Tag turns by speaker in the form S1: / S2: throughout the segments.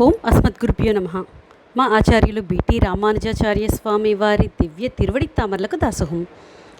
S1: ఓం అస్మద్గురుభ్యో నమ మా ఆచార్యులు బిటి రామానుజాచార్య స్వామి వారి దివ్య తిరువడి తామర్లకు దాసోహం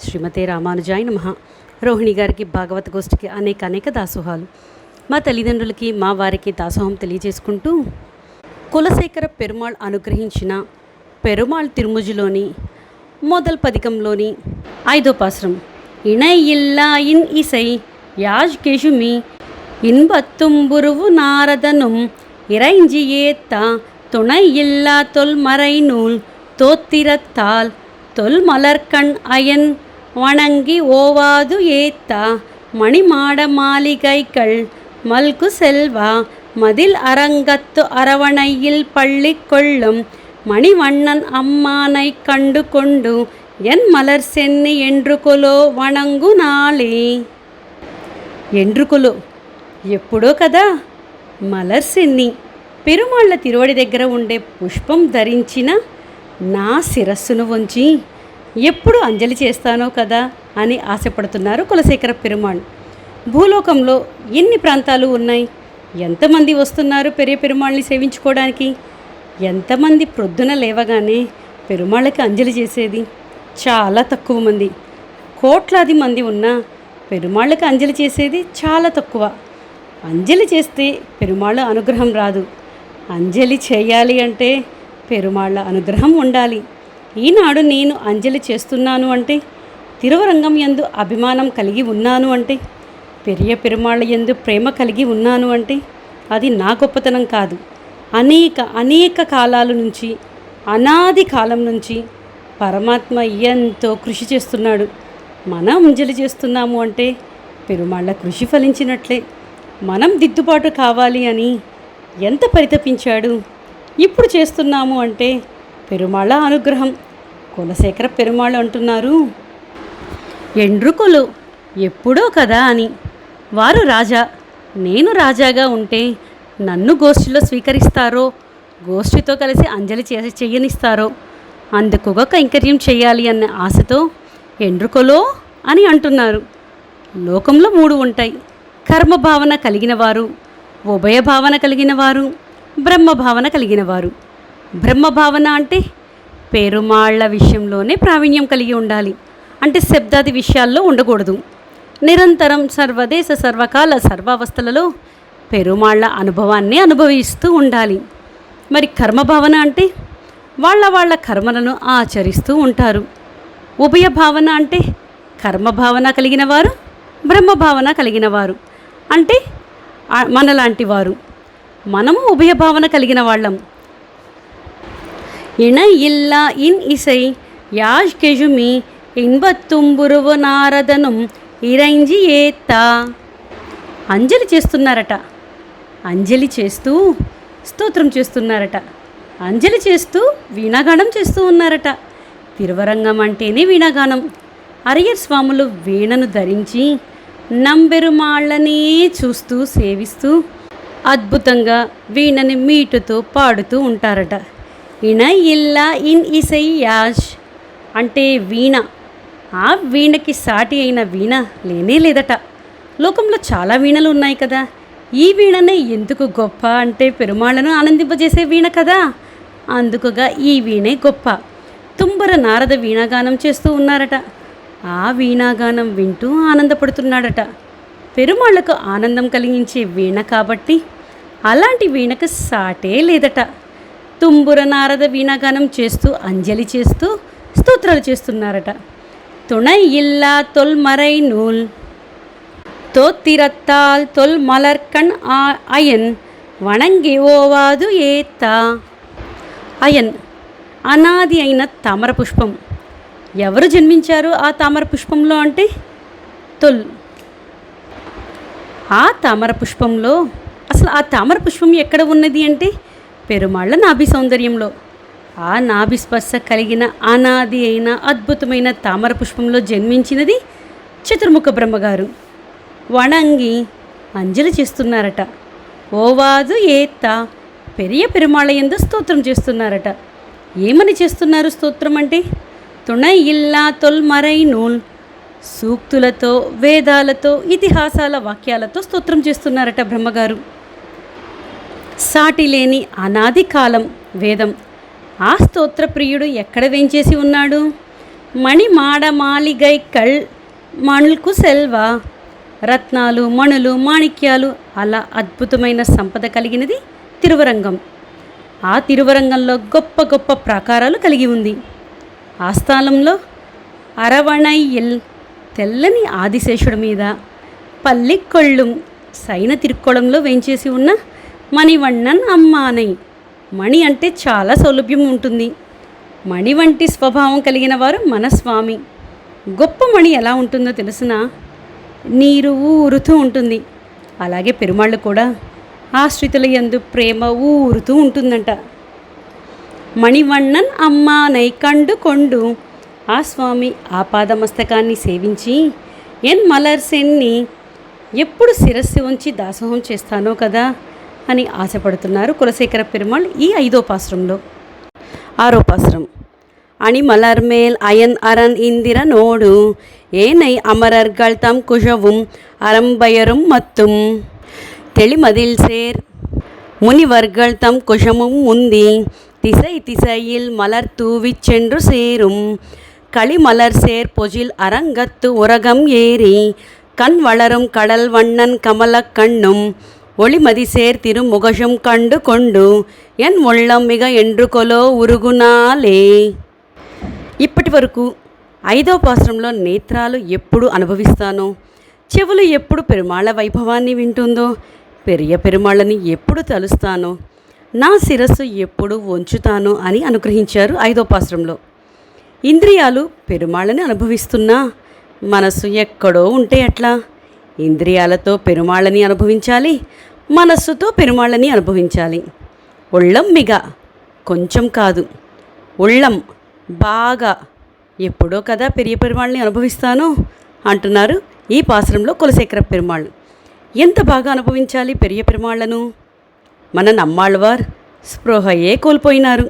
S1: శ్రీమతే రామానుజాయ నమ రోహిణి గారికి భాగవత గోష్ఠికి అనేక అనేక దాసోహాలు మా తల్లిదండ్రులకి మా వారికి దాసోహం తెలియజేసుకుంటూ కులశేఖర పెరుమాళ్ అనుగ్రహించిన పెరుమాళ్ తిరుముజులోని మొదల్ పదికంలోని ఐదో పాశ్రం ఇణై ఇల్లా ఇన్ ఇసై యాజ్ కెషుమి இன்பத்தும்புருவு நாரதனும் இறைஞ்சி ஏத்த துணை இல்லா தொல்மறை நூல் தோத்திரத்தால் தொல்மலர்கண் அயன் வணங்கி ஓவாது ஏத்த மணிமாட மாளிகைகள் மல்கு செல்வா மதில் அரங்கத்து அரவணையில் பள்ளி கொள்ளும் மணிவண்ணன் அம்மானை கண்டு கொண்டு என் மலர் சென்னி என்று கொலோ வணங்கு நாளே ఎండ్రుకులు ఎప్పుడో కదా మలర్సిన్ని పెరుమాళ్ళ తిరువడి దగ్గర ఉండే పుష్పం ధరించిన నా శిరస్సును వంచి ఎప్పుడు అంజలి చేస్తానో కదా అని ఆశపడుతున్నారు కులశేఖర పెరుమాళ్. భూలోకంలో ఎన్ని ప్రాంతాలు ఉన్నాయి? ఎంతమంది వస్తున్నారు పెరియ పెరుమాళ్ళని సేవించుకోవడానికి? ఎంతమంది ప్రొద్దున లేవగానే పెరుమాళ్ళకి అంజలి చేసేది? చాలా తక్కువ మంది. కోట్లాది మంది ఉన్నా పెరుమాళ్ళకి అంజలి చేసేది చాలా తక్కువ. అంజలి చేస్తే పెరుమాళ్ళ అనుగ్రహం రాదు. అంజలి చేయాలి అంటే పెరుమాళ్ళ అనుగ్రహం ఉండాలి. ఈనాడు నేను అంజలి చేస్తున్నాను అంటే తిరువరంగం ఎందు అభిమానం కలిగి ఉన్నాను అంటే పెరియ పెరుమాళ్ళ యందు ప్రేమ కలిగి ఉన్నాను అంటే అది నా గొప్పతనం కాదు. అనేక అనేక కాలాల నుంచి అనాది కాలం నుంచి పరమాత్మ ఎంతో కృషి చేస్తున్నాడు. మనం అంజలి చేస్తున్నాము అంటే పెరుమాళ్ళ కృషి ఫలించినట్లే. మనం దిద్దుబాటు కావాలి అని ఎంత పరితపించాడు? ఇప్పుడు చేస్తున్నాము అంటే పెరుమాళ అనుగ్రహం. కులశేఖర పెరుమాళ్ళు అంటున్నారు. ఎండ్రుకులు ఎప్పుడో కదా అని. వారు రాజా. నేను రాజాగా ఉంటే నన్ను గోష్ఠిలో స్వీకరిస్తారో? గోష్ఠితో కలిసి అంజలి చేసి చెయ్యనిస్తారో ఒక కైంకర్యం చేయాలి అన్న ఆశతో ఎండ్రుకోలో అని అంటున్నారు. లోకంలో మూడు ఉంటాయి. కర్మభావన కలిగిన వారు ఉభయ భావన కలిగిన వారు బ్రహ్మభావన కలిగిన వారు బ్రహ్మభావన అంటే పెరుమాళ్ళ విషయంలోనే ప్రావీణ్యం కలిగి ఉండాలి. అంటే శబ్దాది విషయాల్లో ఉండకూడదు. నిరంతరం సర్వదేశ సర్వకాల సర్వావస్థలలో పెరుమాళ్ళ అనుభవాన్ని అనుభవిస్తూ ఉండాలి. మరి కర్మభావన అంటే వాళ్ళ వాళ్ళ కర్మలను ఆచరిస్తూ ఉంటారు. ఉభయ భావన అంటే కర్మభావన కలిగిన వారు బ్రహ్మభావన కలిగిన వారు అంటే మనలాంటి వారు మనము ఉభయ భావన కలిగిన వాళ్ళం இண இல்லா இன் இசை யாழ் கெழுமி இன்பத்தும்புருவு నారదనుం ఇరైంజి ఏత్తా అంజలి చేస్తున్నారట అంజలి చేస్తూ స్తోత్రం చేస్తున్నారట అంజలి చేస్తూ వీణాగానం చేస్తూ ఉన్నారట తిరువరంగం అంటేనే వీణాగానం అరియర్ స్వాములు వీణను ధరించి నంబెరుమాళ్ళనే చూస్తూ సేవిస్తూ అద్భుతంగా వీణని మీటుతో పాడుతూ ఉంటారట. ఇణ ఇల్లా ఇన్ ఇసై యాష్ అంటే వీణ. ఆ వీణకి సాటి అయిన వీణ లేనే లేదట. లోకంలో చాలా వీణలు ఉన్నాయి కదా. ఈ వీణనే ఎందుకు గొప్ప అంటే పెరుమాళ్ళను ఆనందింపజేసే వీణ కదా? అందుకుగా ఈ వీణే గొప్ప. తుంబర నారద వీణాగానం చేస్తూ ఉన్నారట. ఆ వీణాగానం వింటూ ఆనందపడుతున్నాడట పెరుమాళ్లకు ఆనందం కలిగించే వీణ కాబట్టి అలాంటి వీణకు సాటే లేదట తుంబుర నారద వీణాగానం చేస్తూ అంజలి చేస్తూ స్తోత్రాలు చేస్తున్నారట துணை இல்லா தொல்மறை நூல் தோத்திரத்தால் தொல் மலர்கண் ஆ- அயன் వణంగి ఓవాదు ఏత్తా అయన్ అనాది అయిన తామర పుష్పం ఎవరు జన్మించారు ఆ తామర పుష్పంలో అంటే? తొల్. ఆ తామర పుష్పంలో అసలు ఆ తామర పుష్పం ఎక్కడ ఉన్నది అంటే? పెరుమాళ్ళ నాభి సౌందర్యంలో. ఆ నాభి స్పర్శ కలిగిన అనాది అయిన అద్భుతమైన తామర పుష్పంలో జన్మించినది చతుర్ముఖ బ్రహ్మగారు. వణంగి అంజలి చేస్తున్నారట. ఓవాదు ఏత్త పెరియ పెరుమాళ ఎందు స్తోత్రం చేస్తున్నారట. ఏమని చేస్తున్నారు స్తోత్రం అంటే? துணை இல்லா తొల్మరై నూల్. సూక్తులతో వేదాలతో ఇతిహాసాల వాక్యాలతో స్తోత్రం చేస్తున్నారట బ్రహ్మగారు. సాటిలేని అనాది కాలం వేదం. ఆ స్తోత్ర ప్రియుడు ఎక్కడ వేంచేసి ఉన్నాడు? మణిమాడమాలిగై కళ్ మణుల్కు సెల్వ. రత్నాలు మణులు మాణిక్యాలు అలా అద్భుతమైన సంపద కలిగినది తిరువరంగం. ఆ తిరువరంగంలో గొప్ప గొప్ప ప్రాకారాలు కలిగి ఉంది. ఆస్థానంలో అరవణై అరవణయ్యల్ తెల్లని ఆదిశేషుడి మీద పల్లికొళ్ళుం సైన తిరుక్కోళంలో వేంచేసి ఉన్న మణివణ్ణన్ అమ్మానై. మణి అంటే చాలా సౌలభ్యం ఉంటుంది. మణి వంటి స్వభావం కలిగిన వారు మన స్వామి గొప్ప మణి ఎలా ఉంటుందో తెలిసిన? నీరు ఊరుతూ ఉంటుంది. అలాగే పెరుమాళ్ళు కూడా ఆశ్రితుల యందు ప్రేమ ఊరుతూ ఉంటుందంట. మణివన్నన్ అమ్మానై కండు కొండు. ఆ స్వామి ఆ పాదమస్తకాన్ని సేవించి ఎన్ మలర్సెన్ని ఎప్పుడు శిరస్సు ఉంచి దాసోహం చేస్తానో కదా అని ఆశపడుతున్నారు కులశేఖర పెరుమాళ్ ఈ ఐదో పాశ్రంలో ఆరో పాశ్రం అణి మలర్మేల్ అయన్ అరన్ ఇందిర నోడు ఏనై అమరర్గల్ తమ్ కుషவும் அரம்பயரும் మత్తుం. తెలిమదిల్ సేర్ முனிவர்கள் தம் కుషము ఉంది திசை திசையில் மலர் தூவிச் சென்று சேரும் களிமலர் சேர் பொஜில் அரங்கத்து உரகம் ஏறி கண் வளரும் கடல் வண்ணன் கமலக் கண்ணும் ஒளிமதி சேர் திருமுகஷம் கண்டு கொண்டு என் உள்ளம் மிக என்று கொலோ ఉరుగునాలే ఇప్పటి వరకు ఐదో పాశ్రంలో నేత్రాలు ఎప్పుడు అనుభవిస్తానో చెవులు ఎప్పుడు పెరుమాళ్ళ వైభవాన్ని వింటుందో పెరియ పెరుమాళ్ళని ఎప్పుడు తలుస్తానో నా శిరస్సు ఎప్పుడు వంచుతాను అని అనుగ్రహించారు ఐదో పాశ్రంలో. ఇంద్రియాలు పెరుమాళ్ళని అనుభవిస్తున్నా మనస్సు ఎక్కడో ఉంటే ఎట్లా? ఇంద్రియాలతో పెరుమాళ్ళని అనుభవించాలి మనస్సుతో పెరుమాళ్ళని అనుభవించాలి. ఒళ్ళం మిగ కొంచెం కాదు. ఉళ్ళం బాగా ఎప్పుడో కదా పెరియ పెరుమాళ్ళని అనుభవిస్తాను అంటున్నారు ఈ పాశ్రంలో కులశేఖర పెరుమాళ్ళు. ఎంత బాగా అనుభవించాలి పెరియ పెరుమాళ్ళను మన నమ్మాళ్ళవారు స్పృహయే కోల్పోయినారు.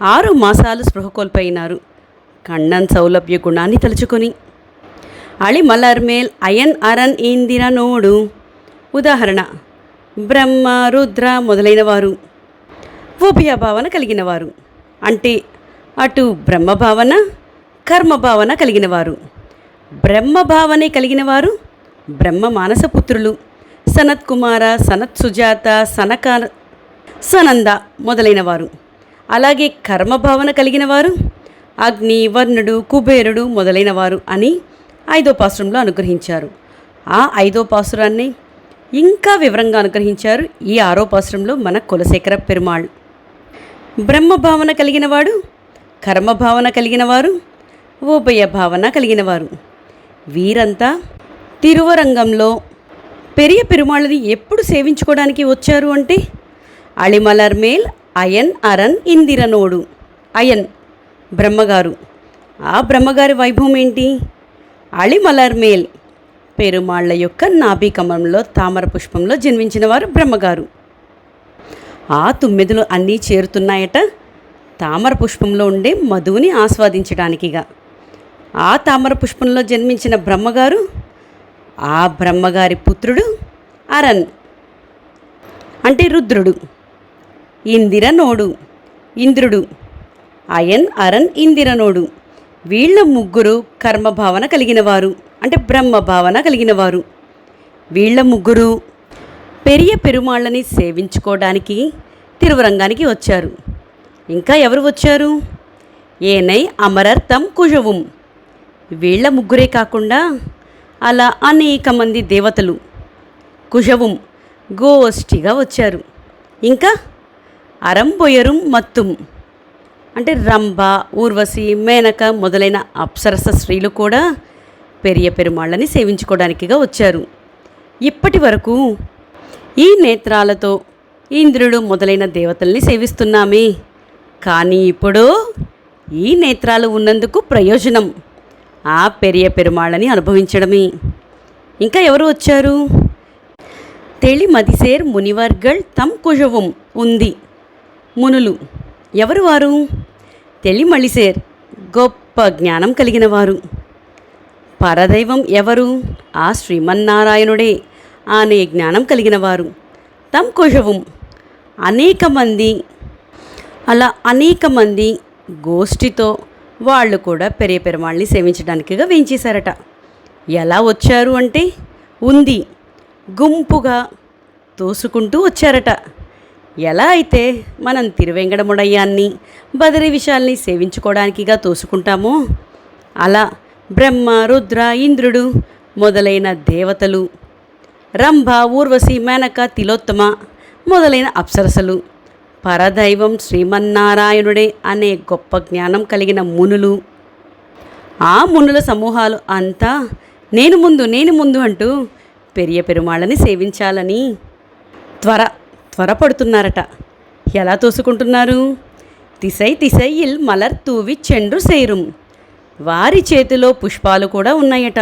S1: ఆరు మాసాలు స్పృహ కోల్పోయినారు. కಣ್ಣన్ సౌలభ్య గుణాన్ని తలుచుకొని. అళి మలర్మేల్ అయన్ అరన్ ఇందిర నోడు ఉదాహరణ బ్రహ్మ రుద్ర మొదలైన వారు ఉభయభావన కలిగిన వారు అంటే అటు బ్రహ్మభావన కర్మభావన కలిగిన వారు బ్రహ్మభావనే కలిగిన వారు బ్రహ్మ మానసపుత్రులు సనత్ కుమార సనత్ సుజాత సనక సనంద మొదలైన వారు అలాగే కర్మభావన కలిగిన వారు అగ్ని వర్ణుడు కుబేరుడు మొదలైన వారు అని ఐదో పాసురంలో అనుగ్రహించారు. ఆ ఐదో పాసురాన్ని ఇంకా వివరంగా అనుగ్రహించారు ఈ ఆరో పాసురంలో మన కులశేఖర పెరుమాళ్. బ్రహ్మభావన కలిగినవాడు కర్మభావన కలిగినవారు ఉభయ భావన కలిగినవారు. వీరంతా తిరువరంగంలో పెరియ పెరుమాళ్ళని ఎప్పుడు సేవించుకోవడానికి వచ్చారు అంటే? అళిమలర్ మేల్ అయన్ అరన్ ఇందిరనోడు. అయన్ బ్రహ్మగారు. ఆ బ్రహ్మగారి వైభవం ఏంటి? అళిమలర్ మేల్ పెరుమాళ్ళ యొక్క నాభికమంలో తామర పుష్పంలో జన్మించిన వారు బ్రహ్మగారు. ఆ తుమ్మెదులు అన్నీ చేరుతున్నాయట? తామర పుష్పంలో ఉండే మధువుని ఆస్వాదించడానికిగా. ఆ తామర పుష్పంలో జన్మించిన బ్రహ్మగారు ఆ బ్రహ్మగారి పుత్రుడు అరన్ అంటే రుద్రుడు ఇందిరనోడు ఇంద్రుడు. అయన్ అరన్ ఇందిరనోడు. వీళ్ళ ముగ్గురు కర్మభావన కలిగినవారు అంటే బ్రహ్మభావన కలిగినవారు. వీళ్ళ ముగ్గురు పెరియ పెరుమాళ్ళని సేవించుకోవడానికి తిరువరంగానికి వచ్చారు. ఇంకా ఎవరు వచ్చారు? ఏనై అమరర్థం కుజవుం. వీళ్ళ ముగ్గురే కాకుండా అలా అనేక మంది దేవతలు కుషవుం గోష్ఠిగా వచ్చారు. ఇంకా అరంబొయరుం మత్తుం. అంటే రంభ ఊర్వశి మేనక మొదలైన అప్సరస స్త్రీలు కూడా పెరియ పెరుమాళ్ళని సేవించుకోవడానికిగా వచ్చారు. ఇప్పటి వరకు ఈ నేత్రాలతో ఇంద్రుడు మొదలైన దేవతల్ని సేవిస్తున్నామే. కానీ ఇప్పుడు ఈ నేత్రాలు ఉన్నందుకు ప్రయోజనం. ఆ పెరియ పెరుమాళ్ళని అనుభవించడమే. ఇంకా ఎవరు వచ్చారు? తెళి మదిసేర్ మునివర్గల్ తమ్ కుజవం ఉంది. మునులు ఎవరు వారు? తెలిమళిసేర్ గొప్ప జ్ఞానం కలిగిన వారు. పరదైవం ఎవరు? ఆ శ్రీమన్నారాయణుడే అనే జ్ఞానం కలిగిన వారు. తమ్ కుజవం అనేక మంది అలా అనేక మంది గోష్ఠితో వాళ్ళు కూడా పెరియ పెరుమాళ్ళని సేవించడానికిగా వేయించేశారట. ఎలా వచ్చారు అంటే ఉంది గుంపుగా తోసుకుంటూ వచ్చారట. ఎలా అయితే మనం తిరువెంగడముడయ్యాన్ని బదరి విషయాల్ని సేవించుకోవడానికిగా తోసుకుంటామో అలా బ్రహ్మ రుద్ర ఇంద్రుడు మొదలైన దేవతలు రంభ ఊర్వశి మేనక తిలోత్తమ మొదలైన అప్సరసలు పరదైవం శ్రీమన్నారాయణుడే అనే గొప్ప జ్ఞానం కలిగిన మునులు. ఆ మునుల సమూహాలు అంతా నేను ముందు నేను ముందు అంటూ పెరియ పెరుమాళ్ళని సేవించాలని త్వర త్వరపడుతున్నారట. ఎలా తోసుకుంటున్నారు? తిసై తిసైయిల్ మలర్ తూవి చెండ్రు సేరుం. వారి చేతిలో పుష్పాలు కూడా ఉన్నాయట.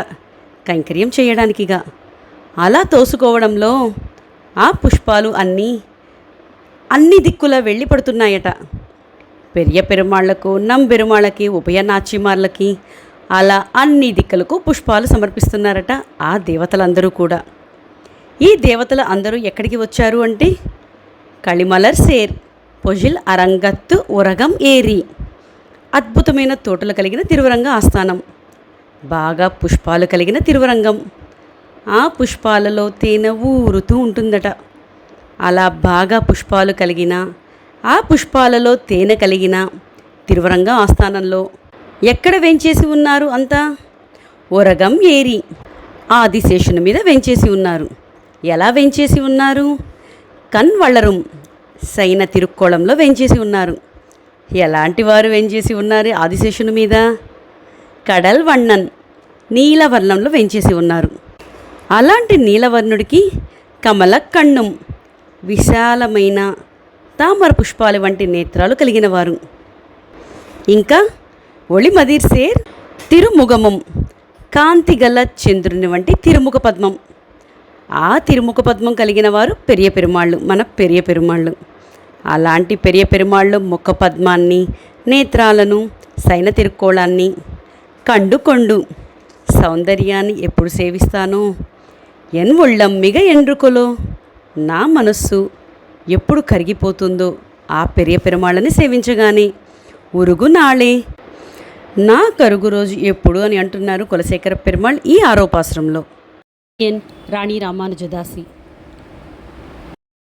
S1: కైంకర్యం చేయడానికిగా. అలా తోసుకోవడంలో ఆ పుష్పాలు అన్నీ అన్ని దిక్కులా వెళ్ళి పడుతున్నాయట. పెరియ పెరుమాళ్ళకు నంబెరుమాళ్ళకి ఉభయ నాచిమార్లకి అలా అన్ని దిక్కులకు పుష్పాలు సమర్పిస్తున్నారట ఆ దేవతలందరూ కూడా. ఈ దేవతలు అందరూ ఎక్కడికి వచ్చారు అంటే? కళిమలర్ సేర్ పొజిల్ అరంగత్తు ఉరగం ఏరి. అద్భుతమైన తోటలు కలిగిన తిరువరంగ ఆస్థానం. బాగా పుష్పాలు కలిగిన తిరువరంగం. ఆ పుష్పాలలో తేనె ఊరుతూ ఉంటుందట. అలా బాగా పుష్పాలు కలిగిన ఆ పుష్పాలలో తేనె కలిగిన తిరువరంగ ఆస్థానంలో ఎక్కడ వెంచేసి ఉన్నారు అంతా? ఒరగం ఏరి ఆదిశేషుని మీద వెంచేసి ఉన్నారు. ఎలా వెంచేసి ఉన్నారు? కన్వళ్ళరం సైన తిరుక్కోళంలో వెంచేసి ఉన్నారు. ఎలాంటి వారు వెంచేసి ఉన్నారు ఆదిశేషుని మీద? కడల్ వన్నన్ నీలవర్ణంలో వెంచేసి ఉన్నారు. అలాంటి నీలవర్ణుడికి కమల కన్నం విశాలమైన తామర పుష్పాలు వంటి నేత్రాలు కలిగిన వారు. ఇంకా ఒళిమదిర్ సేర్ తిరుముగమం కాంతిగల చంద్రుని వంటి తిరుముఖ పద్మం. ఆ తిరుముఖ పద్మం కలిగిన వారు పెరియ పెరుమాళ్ళు మన పెరియ పెరుమాళ్ళు. అలాంటి పెరియ పెరుమాళ్ళు ముఖ పద్మాన్ని నేత్రాలను సైన తిరుక్కోళాన్ని కండుకొండు సౌందర్యాన్ని ఎప్పుడు సేవిస్తానో? ఎన్ ఒళ్ళం మిగ ఎండ్రుకొలో నా మనస్సు ఎప్పుడు కరిగిపోతుందో ఆ పెరియ పెరుమాళ్ళని సేవించగానే ఉరుగు నాళే. నా కరుగు రోజు ఎప్పుడు అని అంటున్నారు కులశేఖర పెరుమాళ్ ఈ ఆరోపాశ్రంలో. ఎన్. రాణి రామానుజదాసి.